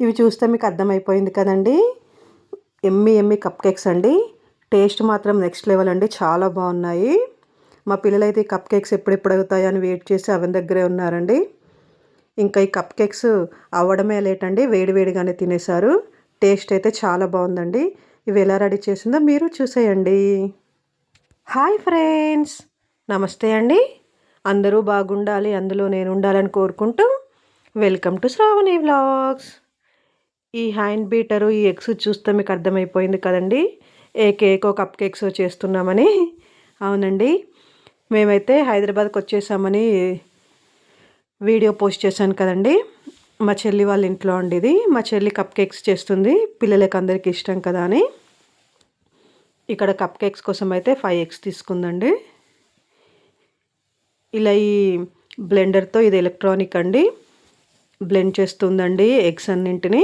ఇవి చూస్తే మీకు అర్థమైపోయింది కదండి. ఎమ్మి ఎమ్మి కప్ కేక్స్ అండి. టేస్ట్ మాత్రం నెక్స్ట్ లెవెల్ అండి. చాలా బాగున్నాయి. మా పిల్లలైతే ఈ కప్ కేక్స్ ఎప్పుడెప్పుడు అవుతాయని వెయిట్ చేసి అవన్ దగ్గరే ఉన్నారండి. ఇంకా ఈ కప్ కేక్స్ అవ్వడమే లేటండి. వేడివేడిగానే తినేశారు. టేస్ట్ అయితే చాలా బాగుందండి. ఇవి ఎలా రెడీ చేసిందో మీరు చూసేయండి. Hi friends. నమస్తే అండి. అందరూ బాగుండాలి. అందులో నేను ఉండాలని కోరుకుంటూ వెల్కమ్ టు శ్రావణి వ్లాగ్స్. ఈ హ్యాండ్ బీటరు ఈ ఎగ్స్ చూస్తే మీకు అర్థమైపోయింది కదండి. ఏ కేక్ కప్ కేక్స్ చేస్తున్నామని. అవునండి. మేమైతే హైదరాబాద్కి వచ్చేసామని వీడియో పోస్ట్ చేశాను కదండి. మా చెల్లి వాళ్ళ ఇంట్లో అండి ఇది. మా చెల్లి కప్ కేక్స్ చేస్తుంది. పిల్లలకి అందరికీ ఇష్టం కదా అని. ఇక్కడ కప్ కేక్స్ కోసం అయితే ఫైవ్ ఎగ్స్ తీసుకుందండి. ఇలా ఈ బ్లెండర్తో ఇది ఎలక్ట్రానిక్ అండి. బ్లెండ్ చేస్తుందండి ఎగ్స్ అన్నింటినీ.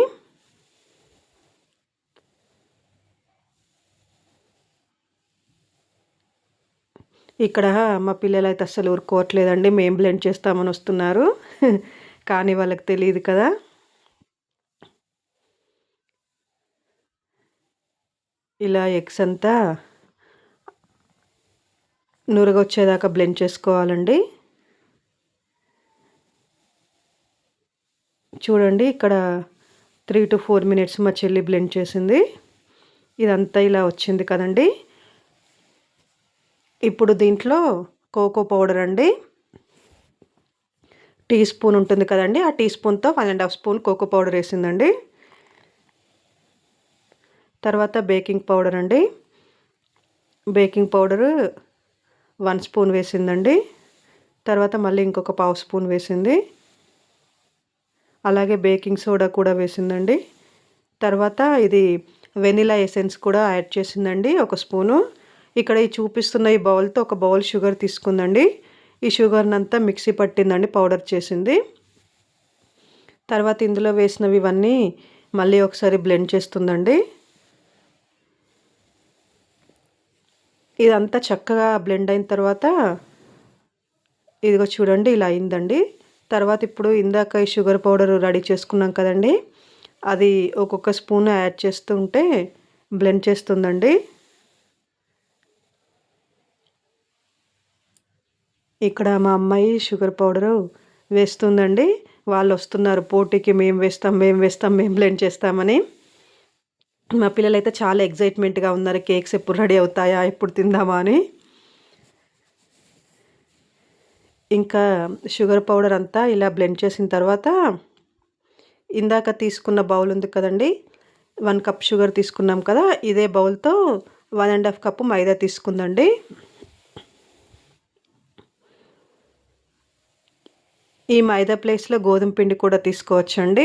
ఇక్కడ మా పిల్లలు అయితే అస్సలు ఊరుకోవట్లేదండి మేము బ్లెండ్ చేస్తామని వస్తున్నారు. కానీ వాళ్ళకి తెలియదు కదా. ఇలా ఎగ్స్ అంతా నురగొచ్చేదాకా బ్లెండ్ చేసుకోవాలండి. చూడండి ఇక్కడ త్రీ టు ఫోర్ మినిట్స్ మా చెల్లి బ్లెండ్ చేసింది. ఇదంతా ఇలా వచ్చింది కదండి. ఇప్పుడు దీంట్లో కోకో పౌడర్ అండి. టీ స్పూన్ ఉంటుంది కదండి ఆ టీ స్పూన్తో one and half spoon cocoa powder వేసిందండి. తర్వాత బేకింగ్ పౌడర్ అండి. బేకింగ్ పౌడర్ వన్ స్పూన్ వేసిందండి. తర్వాత మళ్ళీ ఇంకొక పావు స్పూన్ వేసింది. అలాగే బేకింగ్ సోడా కూడా వేసిందండి. తర్వాత ఇది వెనిలా ఎసెన్స్ కూడా యాడ్ చేసిందండి ఒక స్పూను. ఇక్కడ ఈ చూపిస్తున్న ఈ బౌల్తో ఒక బౌల్ షుగర్ తీసుకుందండి. ఈ షుగర్ని అంతా మిక్సీ పట్టిందండి పౌడర్ చేసింది. తర్వాత ఇందులో వేసినవి ఇవన్నీ మళ్ళీ ఒకసారి బ్లెండ్ చేస్తుందండి. ఇదంతా చక్కగా బ్లెండ్ అయిన తర్వాత ఇదిగో చూడండి ఇలా అయిందండి. తర్వాత ఇప్పుడు ఇందాక ఈ షుగర్ పౌడర్ రెడీ చేసుకున్నాం కదండి అది ఒక్కొక్క స్పూన్ యాడ్ చేస్తుంటే బ్లెండ్ చేస్తుందండి. ఇక్కడ మా అమ్మాయి షుగర్ పౌడరు వేస్తుందండి. వాళ్ళు వస్తున్నారు పోటీకి మేము వేస్తాం మేము వేస్తాం మేము బ్లెండ్ చేస్తామని. మా పిల్లలైతే చాలా ఎగ్జైట్మెంట్గా ఉన్నారు. కేక్స్ ఎప్పుడు రెడీ అవుతాయా ఎప్పుడు తిందామా అని. ఇంకా షుగర్ పౌడర్ అంతా ఇలా బ్లెండ్ చేసిన తర్వాత ఇందాక తీసుకున్న బౌల్ ఉంది కదండి. వన్ కప్ షుగర్ తీసుకున్నాం కదా ఇదే బౌల్తో one and half cup maida తీసుకుందండి. ఈ మైదా ప్లేస్లో గోధుమ పిండి కూడా తీసుకోవచ్చండి.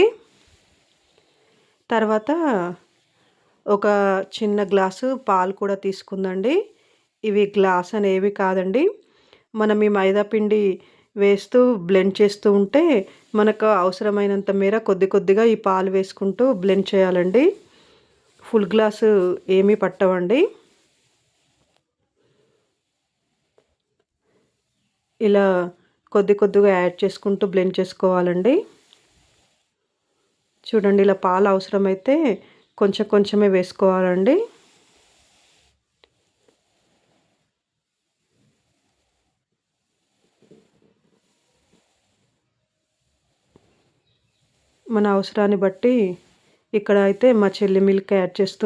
తర్వాత ఒక చిన్న గ్లాసు పాలు కూడా తీసుకుందండి. ఇవి గ్లాస్ అనేవి కాదండి. మనం ఈ మైదా పిండి వేస్తూ బ్లెండ్ చేస్తూ ఉంటే మనకు అవసరమైనంత మేర కొద్ది కొద్దిగా ఈ పాలు వేసుకుంటూ బ్లెండ్ చేయాలండి. ఫుల్ గ్లాసు ఏమీ పట్టవండి. ఇలా కొద్ది కొద్దిగా యాడ్ చేసుకుంటూ బ్లెండ్ చేసుకోవాలండి. చూడండి ఇలా పాలు అవసరమైతే కొంచెం కొంచెమే వేసుకోవాలండి. మన అవసరాన్ని బట్టి ఇక్కడ అయితే మా చెల్లి మిల్క్ యాడ్ చేస్తూ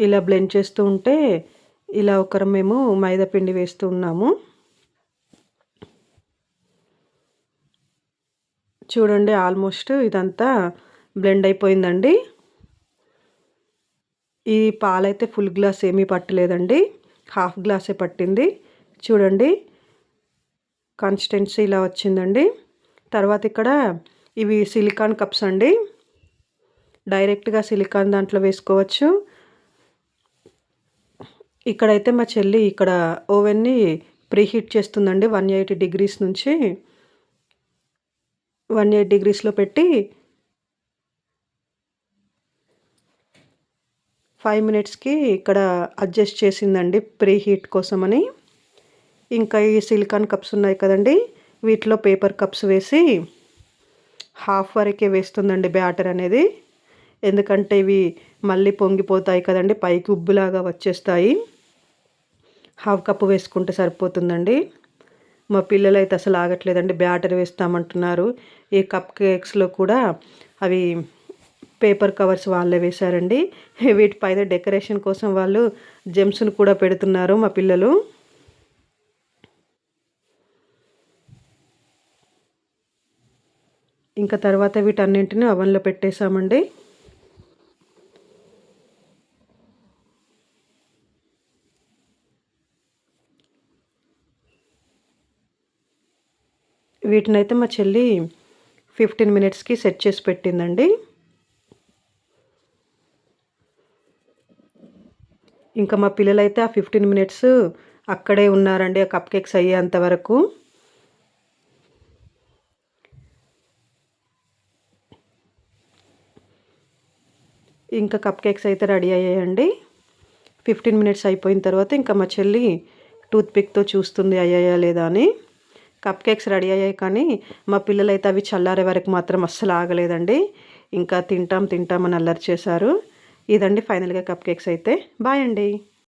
ఇలా బ్లెండ్ చేస్తూ ఉంటే ఇలా ఒకరు మేము మైదా పిండి వేస్తూ ఉన్నాము. చూడండి ఆల్మోస్ట్ ఇదంతా బ్లెండ్ అయిపోయిందండి. ఈ పాలైతే ఫుల్ గ్లాస్ ఏమీ పట్టలేదండి. హాఫ్ గ్లాసే పట్టింది. చూడండి కన్సిస్టెన్సీ ఇలా వచ్చిందండి. తర్వాత ఇక్కడ ఇవి సిలికాన్ కప్స్ అండి. డైరెక్ట్గా సిలికాన్ దాంట్లో వేసుకోవచ్చు. ఇక్కడైతే మా చెల్లి ఇక్కడ ఓవెన్ని ప్రీహీట్ చేస్తుందండి వన్ ఎయిటీ డిగ్రీస్ నుంచి. వన్ ఎయిట్ డిగ్రీస్లో పెట్టి ఫైవ్ మినిట్స్కి ఇక్కడ అడ్జస్ట్ చేసిందండి ప్రీ హీట్ కోసమని. ఇంకా ఈ సిలికాన్ కప్స్ ఉన్నాయి కదండి వీటిలో పేపర్ కప్స్ వేసి హాఫ్ వరకే వేస్తుందండి బ్యాటర్ అనేది. ఎందుకంటే ఇవి మళ్ళీ పొంగిపోతాయి కదండి పైకి ఉబ్బులాగా వచ్చేస్తాయి. హాఫ్ కప్పు వేసుకుంటే సరిపోతుందండి. మా పిల్లలు అయితే అసలు ఆగట్లేదండి బ్యాటర్ వేస్తామంటున్నారు. ఈ కప్ కేక్స్లో కూడా అవి పేపర్ కవర్స్ వాళ్ళే వేశారండి. వీటిపైన డెకరేషన్ కోసం వాళ్ళు జెమ్స్ను కూడా పెడుతున్నారు మా పిల్లలు. ఇంకా తర్వాత వీటన్నింటిని అవన్లో పెట్టేశామండి. వీటినైతే మా చెల్లి ఫిఫ్టీన్ మినిట్స్కి సెట్ చేసి పెట్టిందండి. ఇంకా మా పిల్లలైతే ఆ ఫిఫ్టీన్ మినిట్స్ అక్కడే ఉన్నారండి ఆ కప్ కేక్స్ అయ్యేంత వరకు. ఇంకా కప్ కేక్స్ అయితే రెడీ అయ్యాయండి. ఫిఫ్టీన్ మినిట్స్ అయిపోయిన తర్వాత ఇంకా మా చెల్లి టూత్పిక్తో చూస్తుంది అయ్యాయా లేదా అని. కప్ కేక్స్ రెడీ అయ్యాయి కానీ మా పిల్లలు అయితే అవి చల్లారే వరకు మాత్రం అస్సలు ఆగలేదండి. ఇంకా తింటాం తింటాం అని అల్లరి చేశారు. ఇదండి ఫైనల్గా కప్ కేక్స్ అయితే. బాయ్ అండి.